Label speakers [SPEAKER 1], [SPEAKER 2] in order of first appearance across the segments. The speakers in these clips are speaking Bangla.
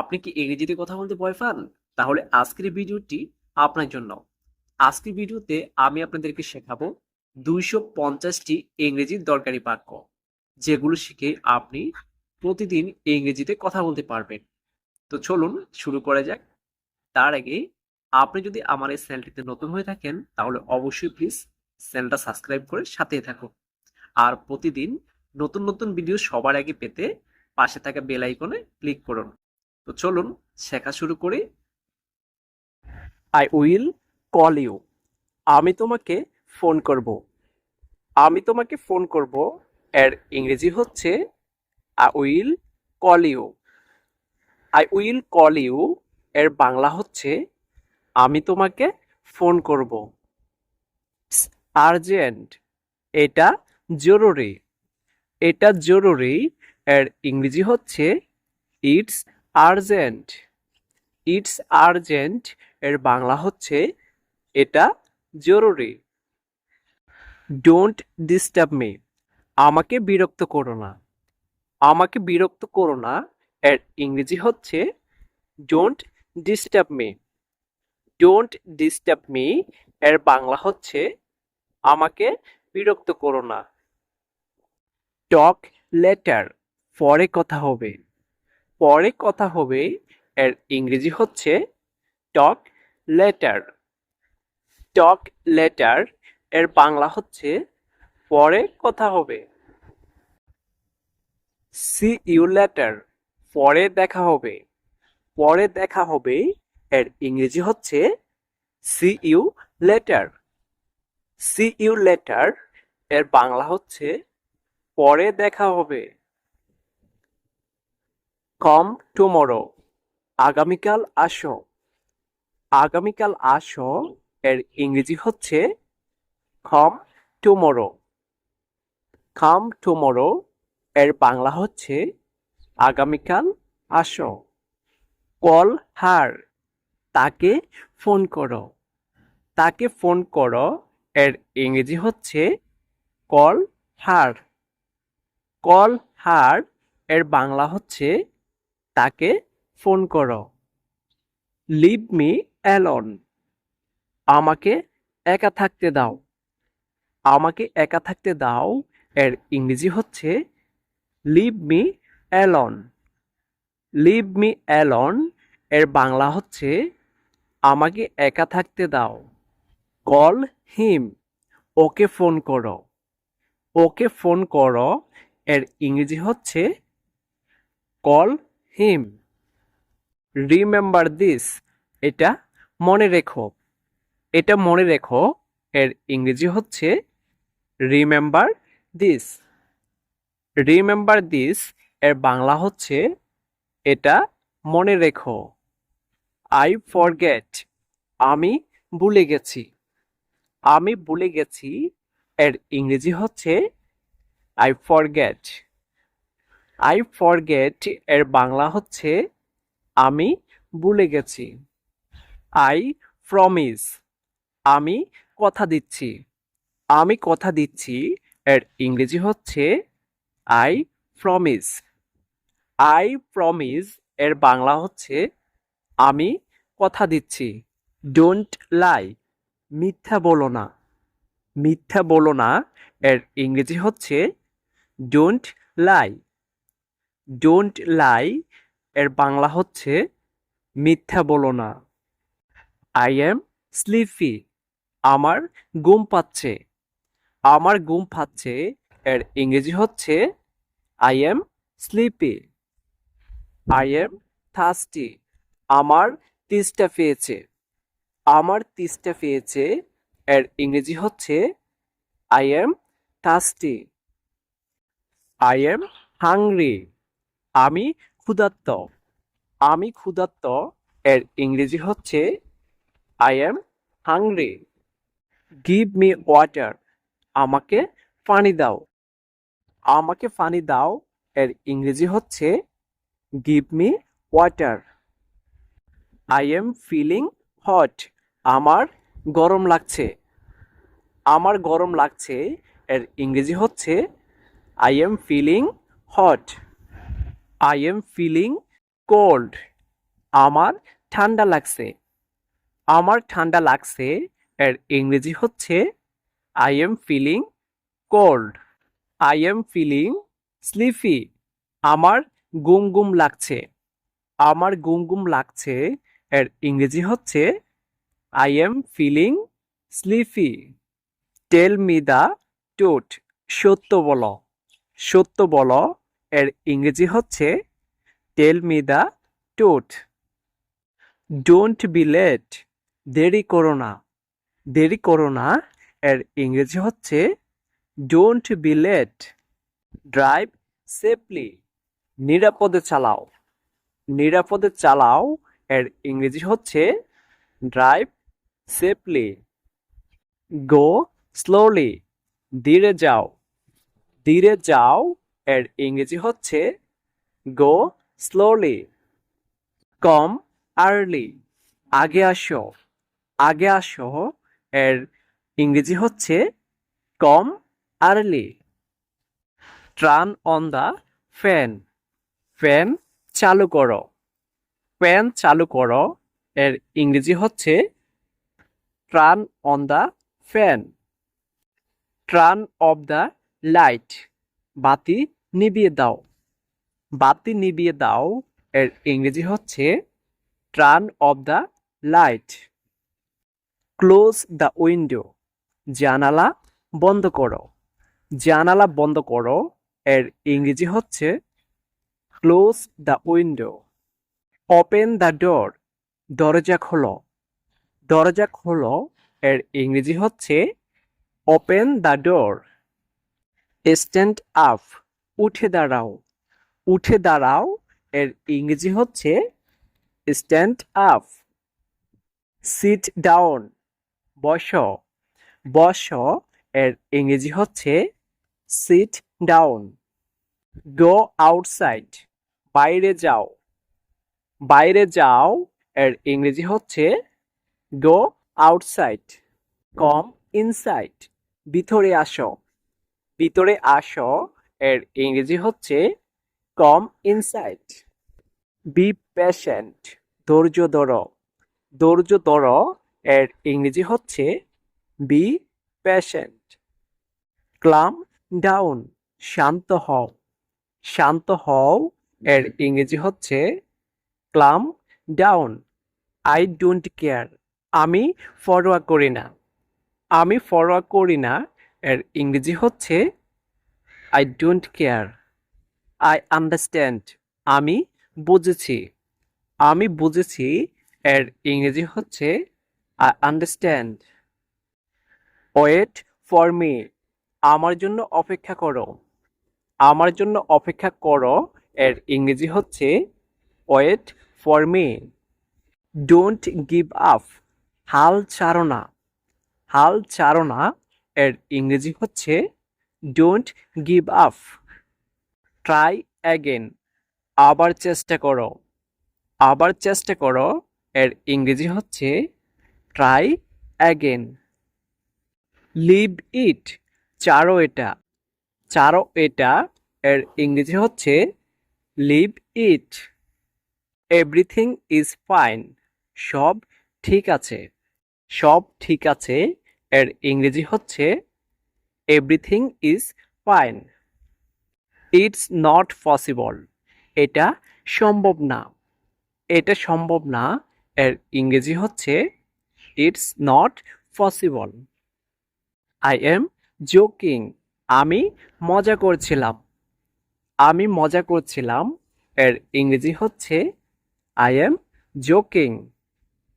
[SPEAKER 1] আপনি কি ইংরেজিতে কথা বলতে ভয় পান? তাহলে আজকের ভিডিওটি আপনার জন্য। আজকের ভিডিওতে আমি আপনাদেরকে শেখাবো দুইশো পঞ্চাশটি ইংরেজির দরকারি বাক্য, যেগুলো শিখে আপনি প্রতিদিন ইংরেজিতে কথা বলতে পারবেন। তো চলুন শুরু করা যাক। তার আগে আপনি যদি আমার এই চ্যানেলটিতে নতুন হয়ে থাকেন, তাহলে অবশ্যই প্লিজ চ্যানেলটা সাবস্ক্রাইব করে সাথে থাকুন। আর প্রতিদিন নতুন নতুন ভিডিও সবার আগে পেতে পাশে থাকা বেল আইকনে ক্লিক করুন। তো চলুন শেখা শুরু করি। আই উইল কল ইউ আমি তোমাকে ফোন করব। আমি তোমাকে ফোন করব। এর ইংরেজি হচ্ছে I will call you I will call you এর বাংলা হচ্ছে, আমি তোমাকে ফোন করব। আর্জেন্ট এটা জরুরি। এটা জরুরি। এর ইংরেজি হচ্ছে ইটস আর্জেন্ট। ইটস আর্জেন্ট এর বাংলা হচ্ছে এটা জরুরি। ডোন্ট ডিস্টার্ব মি আমাকে বিরক্ত করো না। আমাকে বিরক্ত করো না এর ইংরেজি হচ্ছে don't disturb me don't disturb me এর বাংলা হচ্ছে আমাকে বিরক্ত করো না। টক লেটার পরে কথা হবে। পরে কথা হবে এর ইংরেজি হচ্ছে টক লেটার টক লেটার এর বাংলা হচ্ছে পরে কথা হবে। সি ইউ লেটার পরে দেখা হবে। পরে দেখা হবে এর ইংরেজি হচ্ছে see you later see you later এর বাংলা হচ্ছে পরে দেখা হবে। কম টুমরো আগামীকাল আসো। আগামীকাল আসো এর ইংরেজি হচ্ছে কম টুমরো কাম টুমরো এর বাংলা হচ্ছে আগামীকাল আসো। কল হার তাকে ফোন করো। তাকে ফোন করো এর ইংরেজি হচ্ছে কল হার কল হার এর বাংলা হচ্ছে তাকে ফোন করো। লিভ মি অ্যালন আমাকে একা থাকতে দাও। আমাকে একা থাকতে দাও এর ইংরেজি হচ্ছে leave me alone leave me alone এর বাংলা হচ্ছে আমাকে একা থাকতে দাও। কল হিম ওকে ফোন করো। ওকে ফোন করো এর ইংরেজি হচ্ছে কল হিম রিমেম্বার দিস এটা মনে রেখো। এটা মনে রেখো। এর ইংরেজি হচ্ছে রিমেম্বার দিস রিমেম্বার দিস এর বাংলা হচ্ছে এটা মনে রেখো। আই ফরগেট আমি ভুলে গেছি। আমি ভুলে গেছি। এর ইংরেজি হচ্ছে আই ফরগেট আই ফরগেট এর বাংলা হচ্ছে আমি ভুলে গেছি। আই প্রমিস আমি কথা দিচ্ছি। আমি কথা দিচ্ছি এর ইংরেজি হচ্ছে আই প্রমিস আই প্রমিস এর বাংলা হচ্ছে আমি কথা দিচ্ছি। ডোন্ট লাই মিথ্যা বলো না। মিথ্যা বলো না এর ইংরেজি হচ্ছে ডোন্ট লাই ডোন্ট লাই এর বাংলা হচ্ছে মিথ্যা বলো না। আই এম স্লিপি আমার ঘুম পাচ্ছে। আমার ঘুম পাচ্ছে এর ইংরেজি হচ্ছে I am sleepy I am thirsty আমার তিস্টা পেয়েছে। আমার তিস্টা পেয়েছে এর ইংরেজি হচ্ছে I am thirsty I am hungry আমি ক্ষুধার্ত। আমি ক্ষুধার্ত এর ইংরেজি হচ্ছে I am hungry give me water আমাকে পানি দাও। আমাকে পানি দাও এর ইংরেজি হচ্ছে give me water I am feeling hot আমার গরম লাগছে। আমার গরম লাগছে এর ইংরেজি হচ্ছে I am feeling hot I am feeling cold আমার ঠান্ডা লাগছে। আমার ঠান্ডা লাগছে এর ইংরেজি হচ্ছে I am feeling cold I am feeling sleepy আমার গুম গুম লাগছে। আমার গুম গুম লাগছে এর ইংরেজি হচ্ছে I am feeling sleepy tell me the টুট সত্য বলো। সত্য বলো এর ইংরেজি হচ্ছে টেল মি দ্য টুট ডোন্ট বি লেট দেরি করো না। দেরি করো না। এর ইংরেজি হচ্ছে don't be late drive safely নিরাপদে চালাও। নিরাপদে চালাও। এর ইংরেজি হচ্ছে ড্রাইভ সেফলি গো স্লোলি ধীরে যাও। ধীরে যাও। এর ইংরেজি হচ্ছে গো স্লোলি কম আর্লি আগে আসো আগে আসো এর ইংরেজি হচ্ছে come early turn on the fan fan চালু করো। ফ্যান চালু করো এর ইংরেজি হচ্ছে turn on the fan turn off the light বাতি নিভিয়ে দাও। বাতি নিভিয়ে দাও এর ইংরেজি হচ্ছে turn off the light. Close the window. জানালা বন্ধ করো। জানালা বন্ধ করো এর ইংরেজি হচ্ছে close the window. Open the door. দরজা খোলো। দরজা খোলো এর ইংরেজি হচ্ছে open the door. Stand up. উঠে দাঁড়াও। উঠে দাঁড়াও এর ইংরেজি হচ্ছে স্ট্যান্ড আপ সিট ডাউন বস। বস এর ইংরেজি হচ্ছে সিট ডাউন গো আউটসাইড বাইরে যাও। বাইরে যাও এর ইংরেজি হচ্ছে গো আউটসাইড কম ইনসাইড ভিতরে আসো। ভিতরে আসো এর ইংরেজি হচ্ছে কম ইনসাইট বি পেশেন্ট ধৈর্য ধরো ধৈর্য ধরো এর ইংরেজি হচ্ছে বি পেশেন্ট ক্লাম ডাউন শান্ত হও শান্ত হও এর ইংরেজি হচ্ছে calm down I don't care আমি ফরোয়া করি না. আমি ফরোয়া করি না এর ইংরেজি হচ্ছে I don't care I understand আমি বুঝেছি। আমি বুঝেছি এর ইংরেজি হচ্ছে I understand wait for me আমার জন্য অপেক্ষা করো। আমার জন্য অপেক্ষা করো। এর ইংরেজি হচ্ছে wait for me don't give up হাল ছাড়ো না। হাল ছাড়ো না। এর ইংরেজি হচ্ছে don't give up try again আবার চেষ্টা করো। আবার চেষ্টা করো। এর ইংরেজি হচ্ছে ট্রাই অ্যাগেন লিভ ইট চারো এটা। চারো এটা। এর ইংরেজি হচ্ছে leave it everything is fine সব ঠিক আছে। সব ঠিক আছে। এর ইংরেজি হচ্ছে everything is fine it's not possible এটা সম্ভব না। এটা সম্ভব না। এর ইংরেজি হচ্ছে it's not possible I am joking আমি মজা করছিলাম। আমি মজা করছিলাম। এর ইংরেজি হচ্ছে I am joking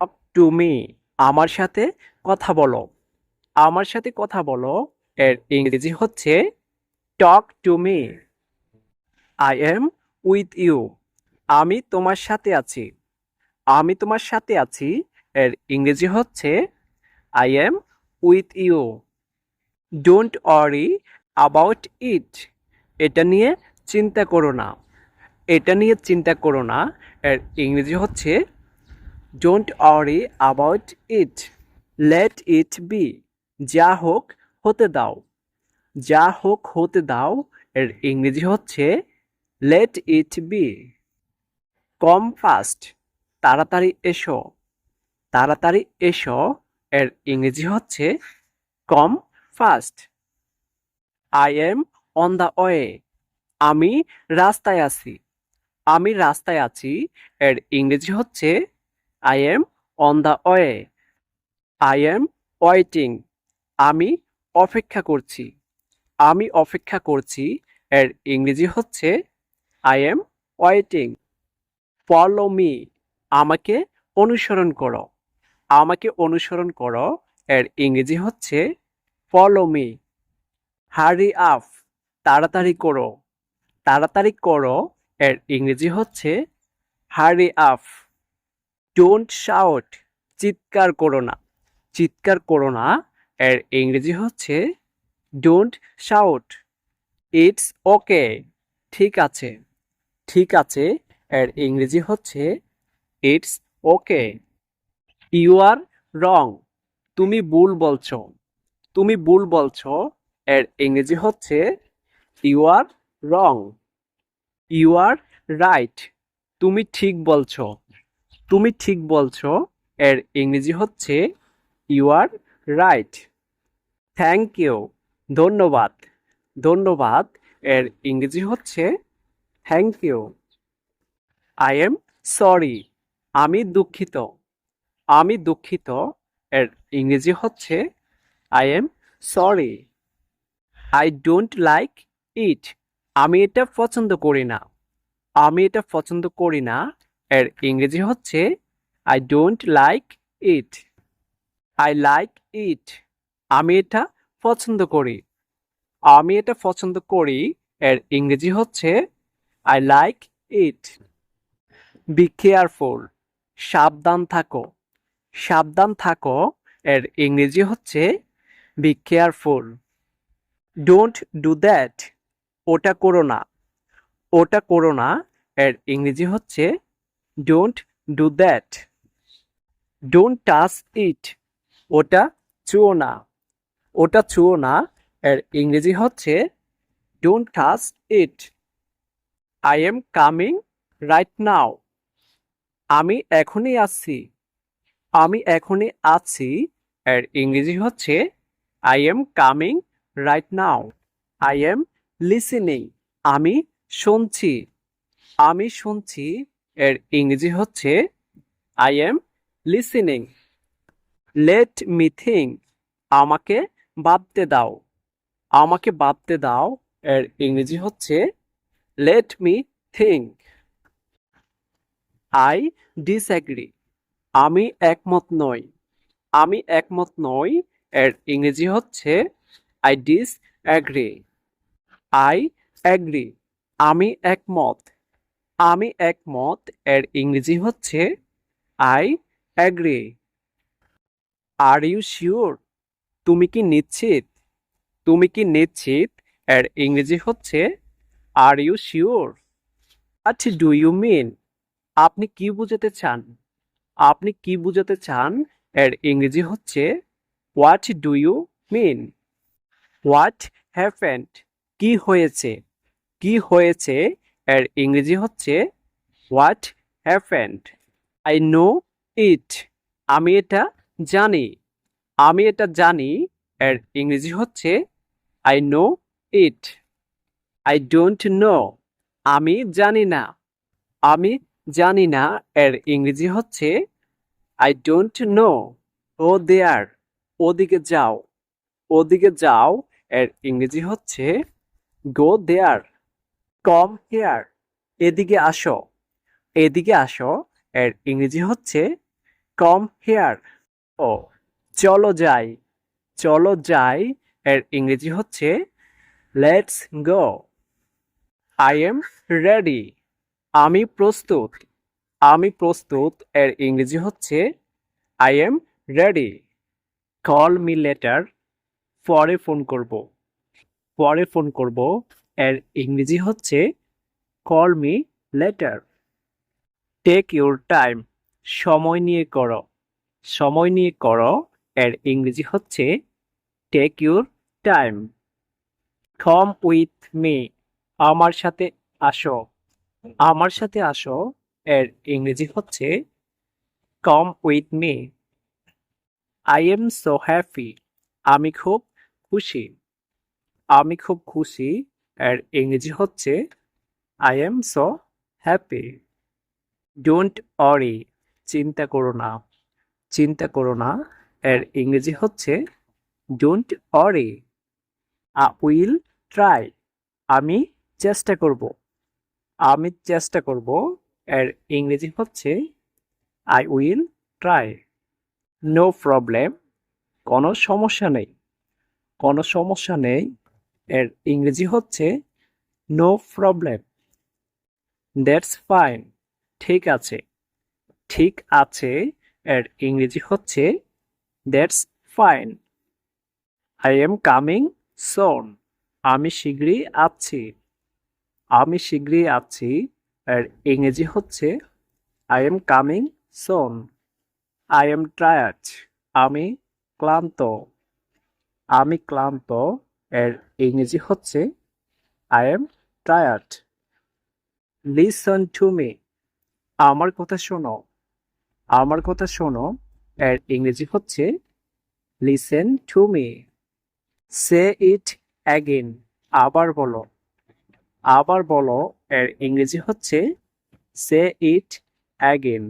[SPEAKER 1] talk to me আমার সাথে কথা বলো। আমার সাথে কথা বলো। এর ইংরেজি হচ্ছে talk to me I am with you আমি তোমার সাথে আছি। আমি তোমার সাথে আছি। এর ইংরেজি হচ্ছে I am with you don't worry about it এটা নিয়ে চিন্তা করো না। এটা নিয়ে চিন্তা করো না। এর ইংরেজি হচ্ছে don't worry about it let it be যা হোক হতে দাও। যা হোক হতে দাও, এর ইংরেজি হচ্ছে let it be come fast. তাড়াতাড়ি এসো। তাড়াতাড়ি এসো, এর ইংরেজি হচ্ছে, come fast. I am on the way আমি রাস্তায় আছি। আমি রাস্তায় আছি। এর ইংরেজি হচ্ছে I am on the way I am waiting আমি অপেক্ষা করছি। আমি অপেক্ষা করছি এর ইংরেজি হচ্ছে I am waiting follow me আমাকে অনুসরণ করো। আমাকে অনুসরণ করো এর ইংরেজি হচ্ছে ফলো মি হারি আফ তাড়াতাড়ি করো তাড়াতাড়ি করো এর ইংরেজি হচ্ছে হারি আফ ডোন্ট শাউট চিৎকার করো না চিৎকার করো না এর ইংরেজি হচ্ছে ডোন্ট শাউট ইটস ওকে ঠিক আছে ঠিক আছে, এর ইংরেজি হচ্ছে ইটস ওকে ইউ আর রং তুমি ভুল বলছো, তুমি ভুল বলছো, এর ইংরেজি হচ্ছে you are wrong you are right তুমি ঠিক বলছো, তুমি ঠিক বলছো, এর ইংরেজি হচ্ছে you are right thank you, ধন্যবাদ। ধন্যবাদ, এর ইংরেজি হচ্ছে thank you. I am sorry, আমি দুঃখিত। আমি দুঃখিত, এর ইংরেজি হচ্ছে I am sorry. I don't like it, আমি এটা পছন্দ করি না। আমি এটা পছন্দ করি না, এর ইংরেজি হচ্ছে I don't like it. I like it. আমি এটা পছন্দ করি। আমি এটা পছন্দ করি, এর ইংরেজি হচ্ছে I like it be careful সাবধান থাকো। সাবধান থাকো, এর ইংরেজি হচ্ছে be careful don't do that ওটা করো না। ওটা করো না, এর ইংরেজি হচ্ছে don't do that don't touch it ওটা চুও না। ওটা চুও না, এর ইংরেজি হচ্ছে don't touch it I am coming right now আমি এখনই আসছি। আমি এখনই আছি, এর ইংরেজি হচ্ছে I am coming right now I am listening আমি শুনছি। আমি শুনছি, এর ইংরেজি হচ্ছে I am listening let me think আমাকে ভাবতে দাও। আমাকে ভাবতে দাও। এর ইংরেজি হচ্ছে let me think I disagree আমি একমত নই। আমি একমত নই। এর ইংরেজি হচ্ছে I disagree I agree আমি একমত। আমি একমত। এর ইংরেজি হচ্ছে I agree are you sure তুমি কি নিশ্চিত? তুমি কি নিশ্চিত? এর ইংরেজি হচ্ছে আর ইউ শিওর আচ্ছা ডু ইউ মিন আপনি কি বুঝাতে চান? আপনি কি বোঝাতে চান? এর ইংরেজি হচ্ছে what do you mean what happened কি হয়েছে? কি হয়েছে? এর ইংরেজি হচ্ছে what happened I know it আমি এটা জানি। আমি এটা জানি, এর ইংরেজি হচ্ছে I know it I don't know আমি জানি না। আমি জানি না, এর ইংরেজি হচ্ছে I don't know go there ওদিকে যাও. ওদিকে যাও, এর ইংরেজি হচ্ছে গো দেয়ার কম হেয়ার এদিকে আসো। এদিকে আসো, এর ইংরেজি হচ্ছে কম হেয়ার ও চলো যাই চলো যাই, এর ইংরেজি হচ্ছে, let's go. I am ready. আমি প্রস্তুত। আমি প্রস্তুত, এর ইংরেজি হচ্ছে, I am ready. Call me later, পরে ফোন করব। পরে ফোন করব, এর ইংরেজি হচ্ছে, call me later. Take your time. সময় নিয়ে করো। সময় নিয়ে করো। এর ইংরেজি হচ্ছে take your time come with me আমার সাথে আসো। আমার সাথে আসো এর ইংরেজি হচ্ছে come with me I am so happy আমি খুব খুশি। আমি খুব খুশি এর ইংরেজি হচ্ছে I am so happy don't worry চিন্তা করো না, চিন্তা করো না। এর ইংরেজি হচ্ছে don't Ori a will try আমি চেষ্টা করব, আমি চেষ্টা করব। এর ইংরেজি হচ্ছে I will try no problem কোনো সমস্যা নেই। কোনো সমস্যা নেই, এর ইংরেজি হচ্ছে নো প্রবলেম দ্যাটস ফাইন ঠিক আছে। ঠিক আছে, এর ইংরেজি হচ্ছে that's fine I am coming soon আমি শীঘ্রই আছি আমি শীঘ্রই আছি এর ইংরেজি হচ্ছে I am coming soon I am tired আমি ক্লান্ত। আমি ক্লান্ত। এর ইংরেজি হচ্ছে I am tired listen to me আমার কথা শোনো। আমার কথা শোনো। এর ইংরেজি হচ্ছে listen to me say it again আবার বলো। আবার বলো, এর ইংরেজি হচ্ছে সে ইট অ্যাগেন